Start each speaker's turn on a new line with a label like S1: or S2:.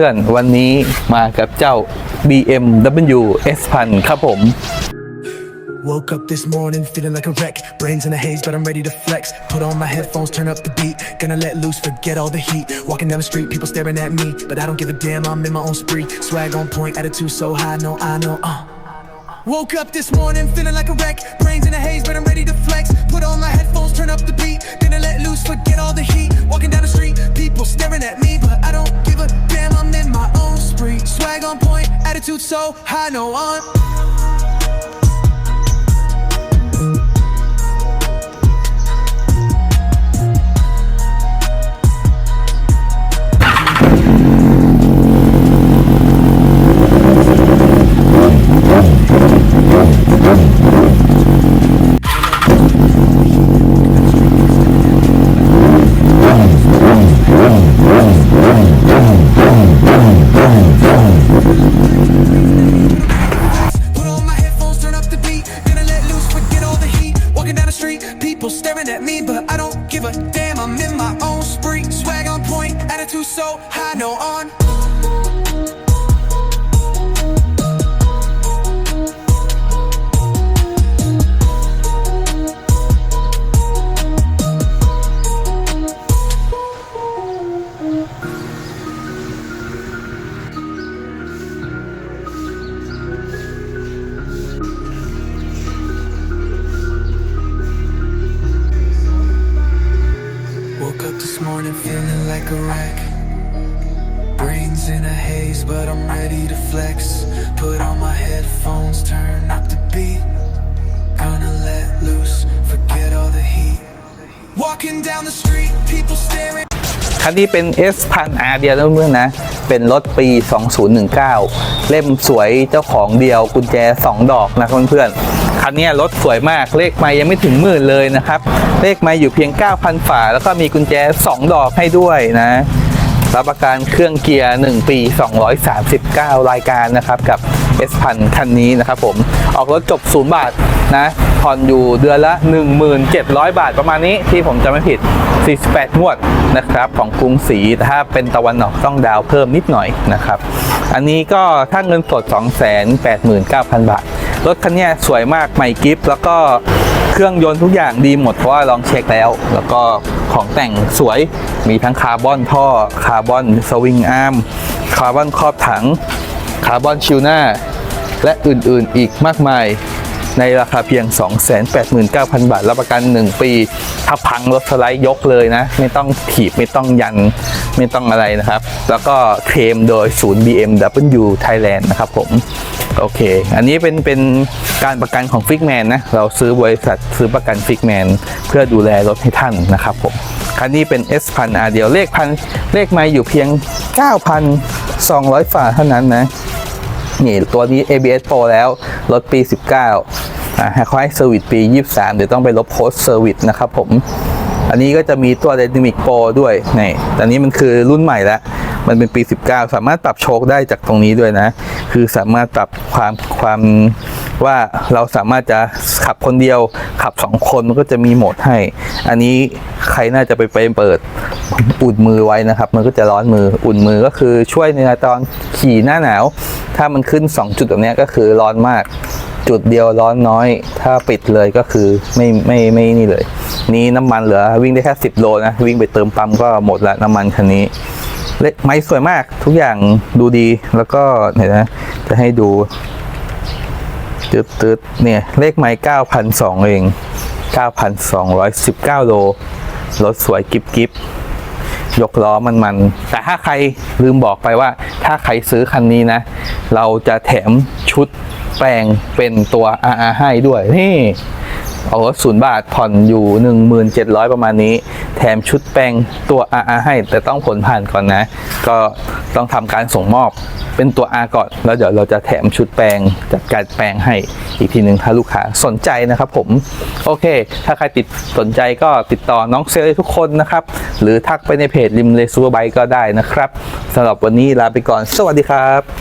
S1: เพื่อนวันนี้มากับเจ้า BMW S พันครับผม
S2: Woke up this morning feeling like a wreck. Brains in a haze, but I'm ready to flex. Put on my headphones, turn up the beat. Gonna let loose, forget all the heat. Walking down the street, people staring at me, but I don't give a damn. I'm in my own spree. Swag on point, attitude so high, no, I know. Uh. Woke up this morning feeling like a wreck. Brains in a haze, but I'm ready to flex. Put on my headphones, turn up the beat. Gonna let loose, forget all the heat. Walking down the street, people so high, no one. People staring at me, but I don't give a damn. I'm in my own spree. Swag on point, attitude so high, no on. 'Woke up this morning feeling like a wreck. Brains in a haze, but I'm ready to flex. Put on my headphones, turn up the beat. Gonna let loose, forget all the heat. Walking down the street, people staring.
S1: คันนี้เป็น S พัน R เดียวนะเพื่อนๆนะ เป็นรถปี 2019 เล่มสวยเจ้าของเดียวกุญแจ 2 ดอกนะเพื่อนๆ คันนี้รถสวยมากเลขไม่ยังไม่ถึงหมื่นเลยนะครับ เลขไม่อยู่เพียง 9,000 ฝา แล้วก็มีกุญแจ 2 ดอกให้ด้วยนะรับประกันเครื่องเกียร์ 1 ปี 239 รายการนะครับ กับ S พันคันนี้นะครับผมออกรถจบ 0 บาทนะผ่อนอยู่เดือนละ 1700 บาทประมาณนี้ที่ผมจะไม่ผิด 48 งวดนะครับ ของกรุงศรีถ้าเป็นตะวันออกต้องดาวเพิ่มนิดหน่อยนะครับ อันนี้ก็ถ้าเงินสด 289,000 บาท รถคันนี้สวยมากใหม่กิฟต์แล้วก็เครื่องยนต์ทุกอย่างดีหมดเพราะว่าลองเช็คแล้ว แล้วก็ของแต่งสวยมีทั้งคาร์บอนท่อคาร์บอนสวิงอาร์มคาร์บอนครอบถังคาร์บอนชิลหน้า และอื่นๆอีกมากมายในราคาเพียง 289,000 บาท รับประกัน 1 ปี ถ้าพังรถสไลด์ยกเลยนะ ไม่ต้องถีบ ไม่ต้องยัน ไม่ต้องอะไรนะครับ แล้วก็เคลมโดยศูนย์ BMW Thailand นะครับผมโอเค อันนี้เป็นเป็นการประกันของฟิกแมนนะ เราซื้อบริษัทซื้อประกันฟิกแมนเพื่อดูแลรถให้ท่านนะครับผม คันนี้เป็น S พันอาเดียวเลขพันเลขไม่อยู่เพียง 9,200 ฝ่าเท่านั้นนะ นี่ตัวนี้ ABS Pro แล้ว รถปี 19อ่าให้เขาให้เซอร์วิสปี 23 เดี๋ยวต้องไปลบโค้ดเซอร์วิสนะครับผม อันนี้ก็จะมีตัว Dynamic Pro ด้วยนี่แต่นี้มันคือรุ่นใหม่แล้ว มันเป็นปี 19 สามารถปรับโชคได้จากตรงนี้ด้วยนะ คือสามารถปรับความความว่าเราสามารถจะขับคนเดียวขับ 2 คนมันก็จะมีโหมดให้ อันนี้ใครน่าจะไปไปเปิดอุ่นมือไว้นะครับ มันก็จะร้อนมืออุ่นมือก็คือช่วยในตอนขี่หน้าหนาว ถ้ามันขึ้น 2 จุดแบบนี้ก็คือร้อนมาก จุดเดียวร้อนน้อย ถ้าปิดเลยก็คือไม่ไม่ไม่นี่เลย นี่น้ำมันเหลือวิ่งได้แค่10โลนะ วิ่งไปเติมปั๊มก็หมดละน้ำมันคันนี้เล็กไม้สวยมากทุกอย่างดูดีแล้วก็เห็นนะจะให้ดูตึ๊ดตึ๊ดเนี่ยเลขไม้เก้าพันสองเองเก้าพันสองร้อยสิบเก้าโลรถสวยกิบกิบยกล้อมันมัน แต่ถ้าใครลืมบอกไปว่า ถ้าใครซื้อคันนี้นะ เราจะแถมชุดแปลงเป็นตัว RR ให้ด้วยนี่ เอารถศูนย์บาทผ่อนอยู่ 1700 ประมาณนี้ แถมชุดแปลงตัว RR ให้ แต่ต้องผลผ่านก่อนนะ ก็ต้องทำการส่งมอบเป็นตัว R ก่อน แล้วเดี๋ยวเราจะแถมชุดแปลงจัดการแปลงให้อีกทีหนึ่งถ้าลูกค้าสนใจนะครับผม โอเค ถ้าใครติดสนใจก็ติดต่อน้องเซลล์ทุกคนนะครับ หรือทักไปในเพจริมเลซูเปอร์ไบก็ได้นะครับสำหรับวันนี้ลาไปก่อน สวัสดีครับ